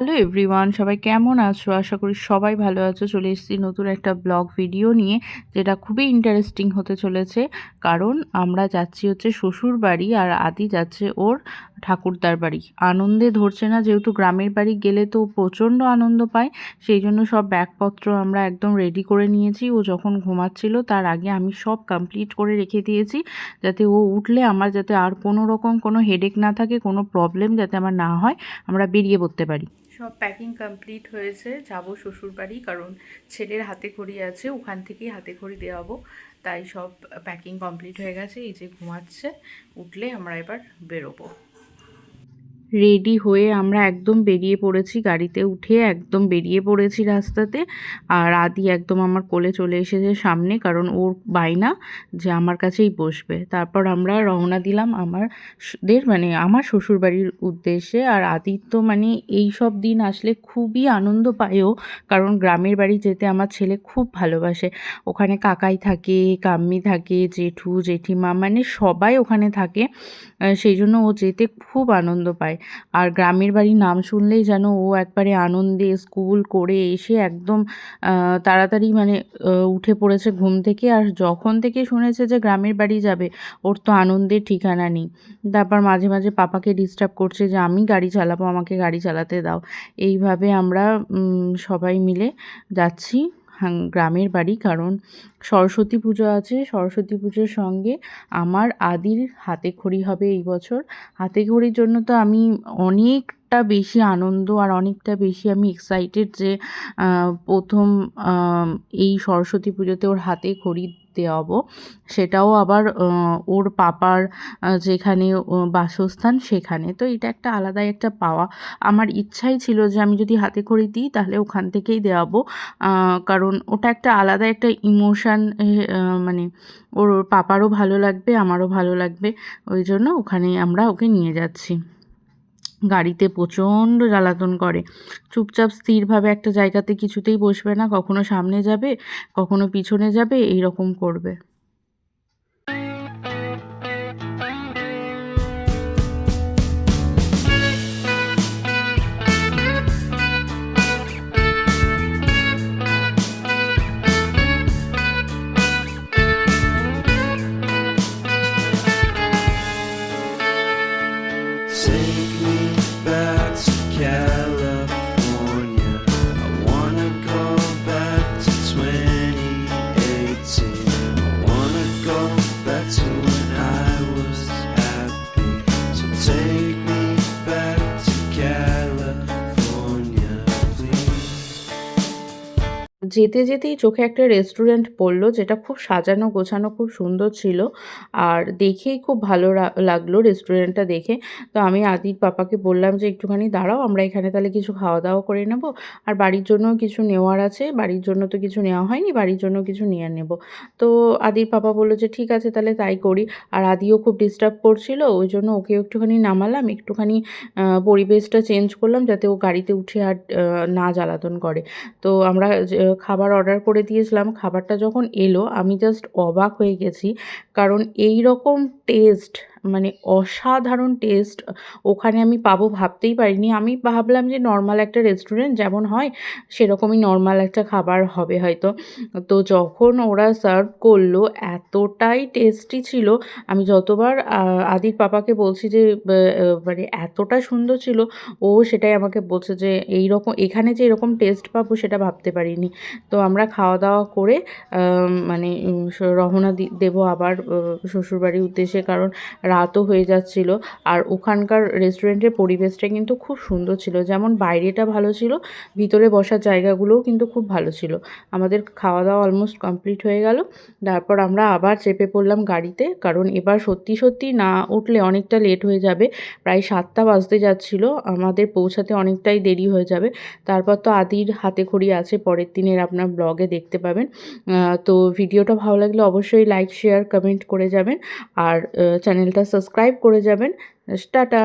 Hello everyone, সবাই কেমন আছো? আশা করি সবাই ভালো আছো। চলে এসেছি নতুন একটা ব্লগ ভিডিও নিয়ে, যেটা খুবই ইন্টারেস্টিং হতে চলেছে। কারণ আমরা যাচ্ছি হচ্ছে শ্বশুর বাড়ি আর আদি যাচ্ছে ওর ঠাকুরদার বাড়ি। আনন্দে ধরছে না, যেহেতু গ্রামের বাড়ি গেলে তো প্রচণ্ড আনন্দ পায়, সেই জন্য সব ব্যাগপত্র আমরা একদম রেডি করে নিয়েছি। ও যখন ঘুমাচ্ছিল, তার আগে আমি সব কমপ্লিট করে রেখে দিয়েছি, যাতে ও উঠলে আমার যাতে আর কোনো রকম কোনো হেডেক না থাকে, কোনো প্রবলেম যাতে আমার না হয়, আমরা বেরিয়ে পড়তে পারি। সব প্যাকিং কমপ্লিট হয়েছে, যাব শ্বশুর বাড়ি, কারণ ছেলের হাতে খড়ি আছে, ওখান থেকেই হাতে খড়ি দেওয়াবো। তাই সব প্যাকিং কমপ্লিট হয়ে গেছে, এই যে ঘুমাচ্ছে, উঠলে আমরা এবার বেরোবো। রেডি হয়ে আমরা একদম বেরিয়ে পড়েছি গাড়িতে উঠে, একদম বেরিয়ে পড়েছি রাস্তাতে। আর আদি একদম আমার কোলে চলে এসেছে সামনে, কারণ ওর বাইনা যে আমার কাছেই বসবে। তারপর আমরা রওনা দিলাম আমার দের মানে আমার শ্বশুরবাড়ির উদ্দেশ্যে। আর আদির তো মানে এই সব দিন আসলে খুবই আনন্দ পায়ও, কারণ গ্রামের বাড়ি যেতে আমার ছেলে খুব ভালোবাসে। ওখানে কাকাই থাকে, কাম্মি থাকে, জেঠু, জেঠিমা মানে সবাই ওখানে থাকে। সেই জন্য ও যেতে খুব আনন্দ পায়। আর গ্রামের বাড়ির নাম শুনলেই যেন ও একবারে আনন্দে স্কুল করে এসে একদম তাড়াতাড়ি মানে উঠে পড়েছে ঘুম থেকে। আর যখন থেকে শুনেছে যে গ্রামের বাড়ি যাবে, ওর তো আনন্দের ঠিকানা নেই। তারপর মাঝে মাঝে পাপাকে ডিস্টার্ব করছে যে, আমি গাড়ি চালাবো, আমাকে গাড়ি চালাতে দাও। এইভাবে আমরা সবাই মিলে যাচ্ছি। গ্রামের বাড়ি। কারণ সরস্বতী পুজো আছে। সরস্বতী পুজোর সঙ্গে আমার আদির হাতে খড়ি হবে এই বছর। হাতে খড়ির জন্য তো আমি অনেকটা বেশি আনন্দ আর অনেকটা বেশি আমি এক্সাইটেড যে প্রথম এই সরস্বতী পুজোতে ওর হাতে খড়ি দেওয়াবো। সেটাও আবার ওর পাপার যেখানে বাসস্থান সেখানে। তো এটা একটা আলাদাই একটা পাওয়া। আমার ইচ্ছাই ছিল যে আমি যদি হাতে খড়ি দিই, তাহলে ওখান থেকেই দেওয়াবো। কারণ ওটা একটা আলাদা একটা ইমোশান মানে ওর পাপারও ভালো লাগবে, আমারও ভালো লাগবে। ওই জন্য ওখানে আমরা ওকে নিয়ে যাচ্ছি। গাড়িতে প্রচণ্ড জ্বালাতন করে। চুপচাপ স্থিরভাবে একটা জায়গাতে কিছুতেই বসবে না, কখনো সামনে যাবে, কখনো পিছনে যাবে এই রকম করবে। যেতে যেতেই চোখে একটা রেস্টুরেন্ট পড়ল, যেটা খুব সাজানো গোছানো খুব সুন্দর ছিল। আর দেখেই খুব ভালো লাগল রেস্টুরেন্টটা দেখে। তো আমি আদির পাপাকে বললাম যে, একটুখানি দাঁড়াও, আমরা এখানে তাহলে কিছু খাওয়া দাওয়া করে নেব। আর বাড়ির জন্য কিছু নেওয়ার আছে, বাড়ির জন্য তো কিছু নেওয়া হয়নি, বাড়ির জন্য কিছু নিয়ে নেব। তো আদির পাপা বলল যে, ঠিক আছে, তাহলে তাই করি। আর আদিও খুব ডিস্টার্ব করছিল, ওই জন্য ওকে একটুখানি নামালাম, একটুখানি পরিবেশটা চেঞ্জ করলাম, যাতে ও গাড়িতে উঠে আর না জ্বালাতন করে। তো আমরা খাবার অর্ডার করে দিয়েছিলাম। খাবারটা যখন এলো, আমি জাস্ট অবাক হয়ে গেছি। কারণ এই রকম টেস্ট মানে অসাধারণ টেস্ট ওখানে আমি পাবো ভাবতেই পারিনি। আমি ভাবলাম যে নর্মাল একটা রেস্টুরেন্ট যেমন হয়, সেরকমই নর্মাল একটা খাবার হবে হয়তো। তো যখন ওরা সার্ভ করল, এতটাই টেস্টি ছিল। আমি যতবার আদির পাপাকে বলছি যে মানে এতটা সুন্দর ছিল, ও সেটাই আমাকে বলছে যে এই রকম এখানে যে এরকম টেস্ট পাবো সেটা ভাবতে পারিনি। তো আমরা খাওয়া দাওয়া করে মানে রওনা দেবো আবার শ্বশুরবাড়ির উদ্দেশ্যে। কারণ রাতও হয়ে যাচ্ছিল। আর ওখানকার রেস্টুরেন্টের পরিবেশটা কিন্তু খুব সুন্দর ছিল। যেমন বাইরেটা ভালো ছিল, ভিতরে বসার জায়গাগুলোও কিন্তু খুব ভালো ছিল। আমাদের খাওয়া দাওয়া অলমোস্ট কমপ্লিট হয়ে গেল। তারপর আমরা আবার চেপে পড়লাম গাড়িতে, কারণ এবার সত্যি সত্যি না উঠলে অনেকটা লেট হয়ে যাবে। প্রায় সাতটা বাজতে যাচ্ছিল, আমাদের পৌঁছাতে অনেকটাই দেরি হয়ে যাবে। তারপর তো আদির হাতে খড়ি আছে, পরের দিনের আপনার ব্লগে দেখতে পাবেন। তো ভিডিওটা ভালো লাগলে অবশ্যই লাইক শেয়ার কমেন্ট করে যাবেন। আর চ্যানেলটা সাবস্ক্রাইব করে যাবেন। টাটা।